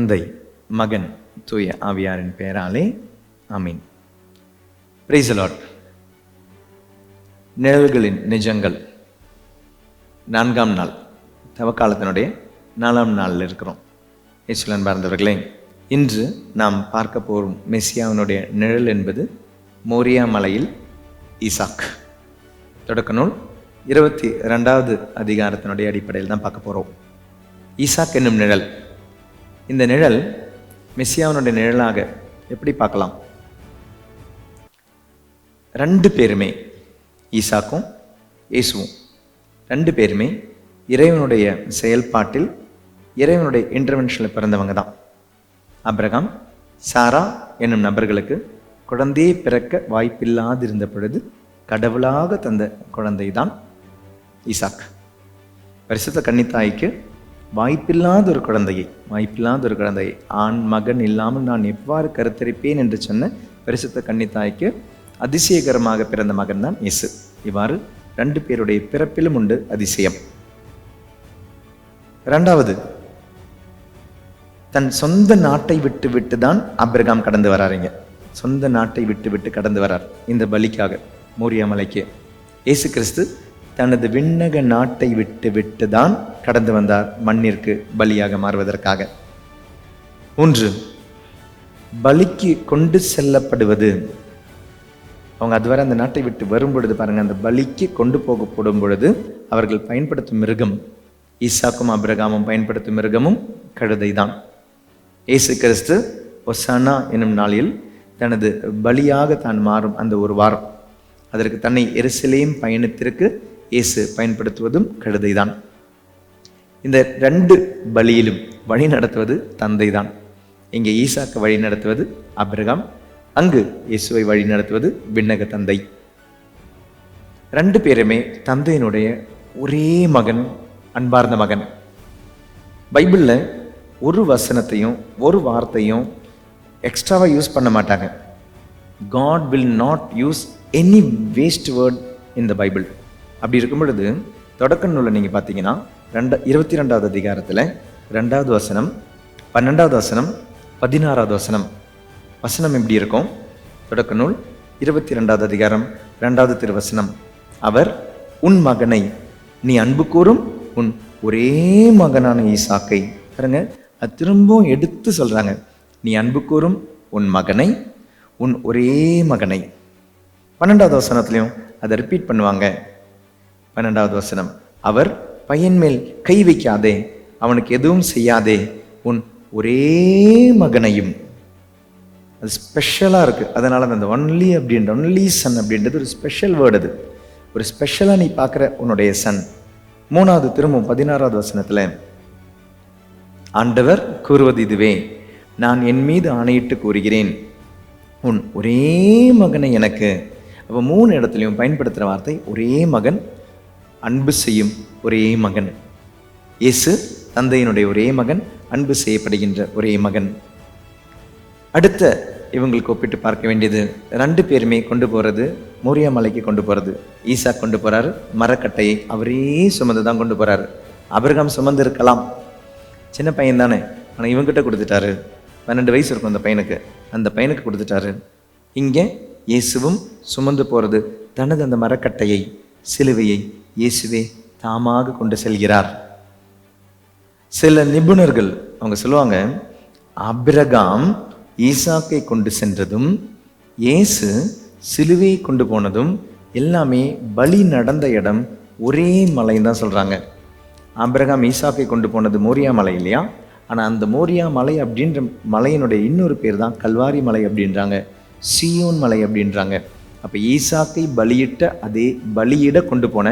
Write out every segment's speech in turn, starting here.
தந்தை மகன் தூய ஆவியாரின் பெயராலே அமீன் பிரைஸ் நிழல்களின் நிஜங்கள். நான்காம் நாள். தவக்காலத்தினுடைய நாலாம் நாளில் இருக்கிறோம். இஸ்லன் பார்ந்தவர்களே இன்று நாம் பார்க்க போகும் மெஸ்ஸியாவினுடைய நிழல் என்பது மோரியா மலையில் ஈசாக். தொடக்க நூல் இருபத்தி ரெண்டாவது அதிகாரத்தினுடைய அடிப்படையில் தான் பார்க்க போகிறோம் ஈசாக் என்னும் நிழல். இந்த நிழல் மெஸ்ஸியாவினுடைய நிழலாக எப்படி பார்க்கலாம்? ரெண்டு பேருமே ஈசாக்கும் இயேசுவும். ரெண்டு பேருமே இறைவனுடைய செயல்பாட்டில் இறைவனுடைய இன்டர்வென்ஷனில் பிறந்தவங்க தான். அப்ரகாம் சாரா என்னும் நபர்களுக்கு குழந்தையே பிறக்க வாய்ப்பில்லாதிருந்த பொழுது கடவுளாக தந்த குழந்தை தான் ஈசாக். பரிசுத்த கன்னித்தாய்க்கு வாய்ப்பில்லாத ஒரு குழந்தையை வாய்ப்பில்லாத ஒரு குழந்தையை ஆண் மகன் இல்லாமல் நான் எவ்வாறு கருத்தரிப்பேன் என்று சொன்ன பரிசுத்த கன்னித்தாய்க்கு அதிசயகரமாக பிறந்த மகன் தான் இயேசு. இவ்வாறு ரெண்டு பேருடைய பிறப்பிலும் உண்டு அதிசயம். இரண்டாவது தன் சொந்த நாட்டை விட்டு விட்டு தான் அப்ரகாம் கடந்து வராருங்க. சொந்த நாட்டை விட்டு விட்டு கடந்து வரார். இந்த பலிக்காக மோரியா மலைக்கு. இயேசு கிறிஸ்து தனது விண்ணக நாட்டை விட்டு விட்டு தான் கடந்து வந்தார் மண்ணிற்கு பலியாக மாறுவதற்காக. மூன்று பலிக்கு கொண்டு செல்லப்படுவது. அவங்க அதுவரை அந்த நாட்டை விட்டு வரும் பொழுது பாருங்கள் அந்த பலிக்கு கொண்டு போகப்படும் பொழுது அவர்கள் பயன்படுத்தும் மிருகம் ஈசாக்கும் அபிரகாமும் பயன்படுத்தும் மிருகமும் கழுதை தான் இயேசு கிறிஸ்து ஒசானா என்னும் நாளில் தனது பலியாக தான் மாறும் அந்த ஒரு வாரம். அதற்கு தன்னை எரிசிலையும் பயணத்திற்கு இயேசு பயன்படுத்துவதும் கழுதை தான் இந்த ரெண்டு பலியிலும் வழி நடத்துவது தந்தை தான் இங்கே ஈசாக்கு வழி நடத்துவது அப்ரகாம் அங்கு இயேசுவை வழி நடத்துவது விண்ணக தந்தை. ரெண்டு பேருமே தந்தையினுடைய ஒரே மகன் அன்பார்ந்த மகன். பைபிளில் ஒரு வசனத்தையும் ஒரு வார்த்தையும் எக்ஸ்ட்ராவாக யூஸ் பண்ண மாட்டாங்க. God will not use any waste word in the Bible அப்படி இருக்கும் பொழுது தொடக்க நூலில் நீங்கள் பார்த்தீங்கன்னா ரெண்ட இருபத்தி ரெண்டாவது அதிகாரத்தில் ரெண்டாவது வசனம் பன்னெண்டாவது வசனம் பதினாறாவது வசனம். வசனம் எப்படி இருக்கும்? தொடக்க நூல் இருபத்தி ரெண்டாவது அதிகாரம் ரெண்டாவது திருவசனம். அவர் உன் மகனை நீ அன்பு கூறும் உன் ஒரே மகனான ஈசாக்கை. பாருங்க அது திரும்பவும் எடுத்து சொல்கிறாங்க நீ அன்பு கூறும் உன் மகனை உன் ஒரே மகனை. பன்னெண்டாவது வசனத்துலையும் அதை ரிப்பீட் பண்ணுவாங்க. பன்னெண்டாவது வசனம் அவர் பையன் மேல் கை வைக்காதே அவனுக்கு எதுவும் செய்யாதே உன் ஒரே மகனையும். அது ஸ்பெஷலாக இருக்குது அதனால் அந்த ஒன்லி அப்படின்ற ஒன்லி சன் அப்படின்றது ஒரு ஸ்பெஷல் வேர்டு அது. ஒரு ஸ்பெஷலாக நீ பார்க்குற உன்னுடைய சன் மூணாவது திரும்பவும் பதினாறாவது வசனத்தில் ஆண்டவர் கூறுவது இதுவே நான் என் மீது ஆணையிட்டு கூறுகிறேன். உன் ஒரே மகனை எனக்கு. அப்போ மூணு இடத்துலையும் பயன்படுத்துகிற வார்த்தை ஒரே மகன் அன்பு செய்யும் ஒரே மகன். இயேசு தந்தையினுடைய ஒரே மகன் அன்பு செய்யப்படுகின்ற ஒரே மகன். அடுத்த இவங்களுக்கு ஒப்பிட்டு பார்க்க வேண்டியது ரெண்டு பேருமே கொண்டு போகிறது மோரியா மலைக்கு கொண்டு போகிறது ஈசா கொண்டு போகிறாரு மரக்கட்டையை அவரே சுமந்து தான் கொண்டு போகிறாரு அபிரகாம் சுமந்து இருக்கலாம். சின்ன பையன் தானே ஆனால் இவங்கிட்ட கொடுத்துட்டாரு. பன்னெண்டு வயசு இருக்கும் அந்த பையனுக்கு. அந்த பையனுக்கு கொடுத்துட்டாரு. இங்கே இயேசுவும் சுமந்து போகிறது தனது அந்த மரக்கட்டையை சிலுவையை இயேசுவே தாமாக கொண்டு செல்கிறார். சில நிபுணர்கள் அவங்க சொல்லுவாங்க அபிரகாம் ஈசாக்கை கொண்டு சென்றதும் இயேசு சிலுவையை கொண்டு போனதும் எல்லாமே பலி நடந்த இடம் ஒரே மலைன்னு தான் சொல்கிறாங்க அபிரகாம் ஈசாக்கை கொண்டு போனது மோரியா மலை இல்லையா? ஆனால் அந்த மோரியா மலை அப்படின்ற மலையினுடைய இன்னொரு பேர் தான் கல்வாரி மலை அப்படின்றாங்க. சியோன் மலை அப்படின்றாங்க. அப்போ ஈசாக்கை பலியிட்ட அதே பலியிட கொண்டு போன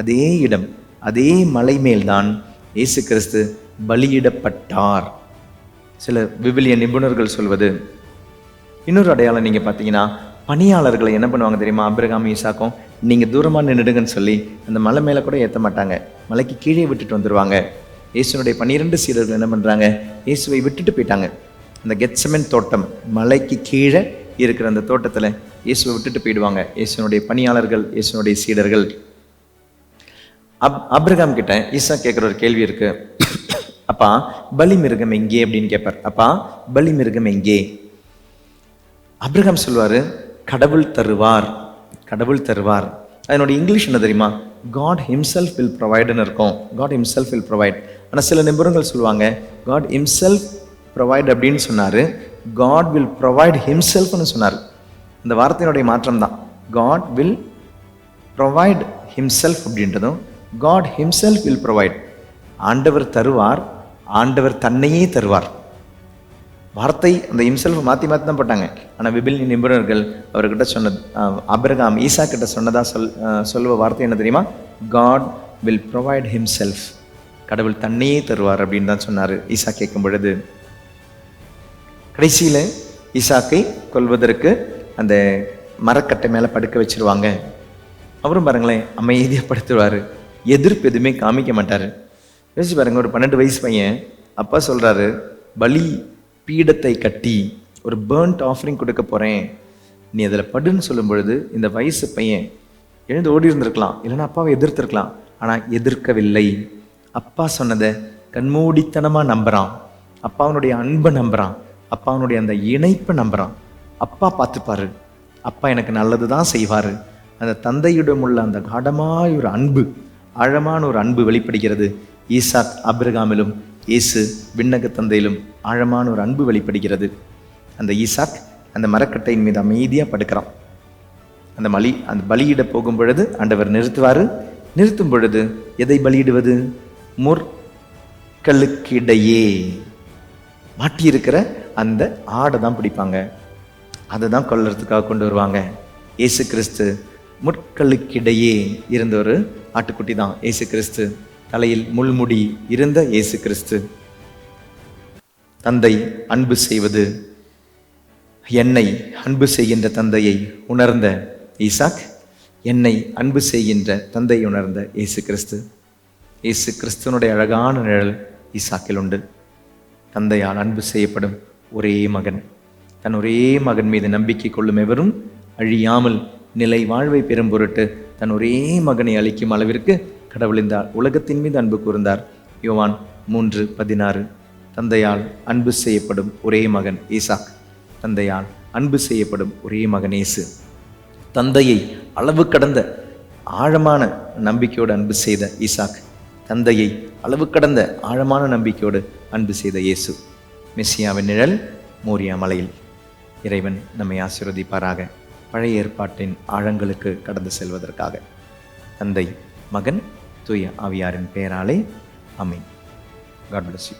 அதே இடம் அதே மலை மேல்தான் இயேசு கிறிஸ்து பலியிடப்பட்டார். சில விவிலிய நிபுணர்கள் சொல்வது இன்னொரு அடையாளம் நீங்கள் பார்த்தீங்கன்னா பணியாளர்களை என்ன பண்ணுவாங்க தெரியுமா? அபிரகாம் ஈசாக்கும் நீங்கள் தூரமாக நின்றுடுங்கன்னு சொல்லி அந்த மலை மேலே கூட ஏற்ற மாட்டாங்க. மலைக்கு கீழே விட்டுட்டு வந்துடுவாங்க இயேசுனுடைய பன்னிரெண்டு சீடர்கள் என்ன பண்ணுறாங்க இயேசுவை விட்டுட்டு போயிட்டாங்க. அந்த கெட்சமென் தோட்டம் மலைக்கு கீழே இருக்கிற அந்த தோட்டத்தில் இயேசுவை விட்டுட்டு போயிடுவாங்க. இயேசுனுடைய பணியாளர்கள் இயேசுனுடைய சீடர்கள். அப் அப்ரகாம் கிட்ட ஈசா கேட்குற ஒரு கேள்வி இருக்கு. அப்பா பலி மிருகம் எங்கே அப்படின்னு கேட்பார் அப்பா பலி மிருகம் எங்கே? அப்ரகாம் சொல்லுவார் கடவுள் தருவார் கடவுள் தருவார். அதனுடைய இங்கிலீஷ் என்ன தெரியுமா? காட் ஹிம்செல்ஃப் வில் ப்ரொவைடுன்னு இருக்கும். காட் ஹிம்செல்ஃப் வில் ப்ரொவைட் ஆனால் சில நிபுணர்கள் சொல்லுவாங்க காட் ஹிம்செல்ஃப் ப்ரொவைட் அப்படின்னு சொன்னார் காட் வில் ப்ரொவைட் ஹிம்செல்ஃப்னு சொன்னார். இந்த வார்த்தையினுடைய மாற்றம் தான். காட் வில் ப்ரொவைட் ஹிம்செல்ஃப் அப்படின்றதும் காட் ஹிம்செல்ஃப் வில் ப்ரொவைட் ஆண்டவர் தருவார் ஆண்டவர் தன்னையே தருவார். வார்த்தை அந்த இம்செல்ஃப் மாற்றி மாற்றி தான் போட்டாங்க. ஆனால் விபில் நிபுணர்கள் அவர்கிட்ட சொன்னது அபிரகாம் ஈசா கிட்ட சொன்னதாக சொல் சொல்லுவ வார்த்தை என்ன தெரியுமா? காட் வில் ப்ரொவைட் ஹிம்செல்ஃப் கடவுள் தன்னையே தருவார் அப்படின்னு தான் சொன்னார் ஈசா கேட்கும் பொழுது. கடைசியில் ஈசாக்கை கொல்வதற்கு அந்த மரக்கட்டை மேலே படுக்க வச்சிருவாங்க. அவரும் பாருங்களேன் அமைதியாக படுத்துருவார். எதிர்ப்பு எதுவுமே காமிக்க மாட்டார். யோசிச்சு பாருங்க ஒரு பன்னெண்டு வயசு பையன் அப்பா சொல்கிறாரு பலி பீடத்தை கட்டி ஒரு பேர்ன்ட் ஆஃபரிங் கொடுக்க போகிறேன் நீ அதில் படுன்னு சொல்லும் பொழுது இந்த வயசு பையன் எழுந்து ஓடி இருந்திருக்கலாம். இல்லைன்னா அப்பாவை எதிர்த்திருக்கலாம். ஆனால் எதிர்க்கவில்லை. அப்பா சொன்னதை கண்மூடித்தனமாக நம்புகிறான் அப்பாவனுடைய அன்பை நம்புகிறான் அப்பாவனுடைய அந்த இணைப்பை நம்புகிறான் அப்பா பார்த்துப்பாரு. அப்பா எனக்கு நல்லது தான் செய்வார். அந்த தந்தையிடம் உள்ள அந்த காடமாய் ஒரு அன்பு ஆழமான ஒரு அன்பு வெளிப்படுகிறது. ஈசாத் அபிரகாமிலும் இயேசு விண்ணக தந்தையிலும் ஆழமான ஒரு அன்பு வெளிப்படுகிறது. அந்த ஈசாக் அந்த மரக்கட்டையின் மீது அமைதியாக படுக்கிறான். அந்த மலி அந்த பலியிட போகும் பொழுது ஆண்டவர் நிறுத்துவார். நிறுத்தும் பொழுது எதை பலியிடுவது? முற்களுக்கிடையே மாட்டியிருக்கிற அந்த ஆடை தான் பிடிப்பாங்க. அதை தான் கொல்லறதுக்காக கொண்டு வருவாங்க. இயேசு கிறிஸ்து முட்களுக்கிடையே இருந்த ஒரு ஆட்டுக்குட்டி தான். ஏசு கிறிஸ்து. தலையில் முள்முடி இருந்த இயேசு கிறிஸ்து. தந்தை அன்பு செய்வது என்னை அன்பு செய்கின்ற தந்தையை உணர்ந்த ஈசாக் என்னை அன்பு செய்கின்ற தந்தையை உணர்ந்த இயேசு கிறிஸ்து. இயேசு கிறிஸ்துவனுடைய அழகான நிழல் ஈசாக்கில் உண்டு. தந்தையால் அன்பு செய்யப்படும் ஒரே மகன். தன் ஒரே மகன் மீது நம்பிக்கை கொள்ளும் எவரும் அழியாமல் நிலை வாழ்வை பெறும் பொருட்டு தன் ஒரே மகனை அளிக்கும் அளவிற்கு கடவுள் இந்த உலகத்தின் மீது அன்பு கூர்ந்தார். யோவான் மூன்று பதினாறு. தந்தையால் அன்பு செய்யப்படும் ஒரே மகன் ஈசாக். தந்தையால் அன்பு செய்யப்படும் ஒரே மகன் இயேசு. தந்தையை அளவு கடந்த ஆழமான நம்பிக்கையோடு அன்பு செய்த ஈசாக். தந்தையை அளவு கடந்த ஆழமான நம்பிக்கையோடு அன்பு செய்த இயேசு. மெஸ்ஸியாவின் நிழல் மோரியா மலையில். இறைவன் நம்மை ஆசீர்வதிப்பாராக. பழைய ஏற்பாட்டின் ஆழங்களுக்கு கடந்து செல்வதற்காக. தந்தை மகன் தூய ஆவியாரின் பெயராலே அமீன் காட் பிளஸ் யூ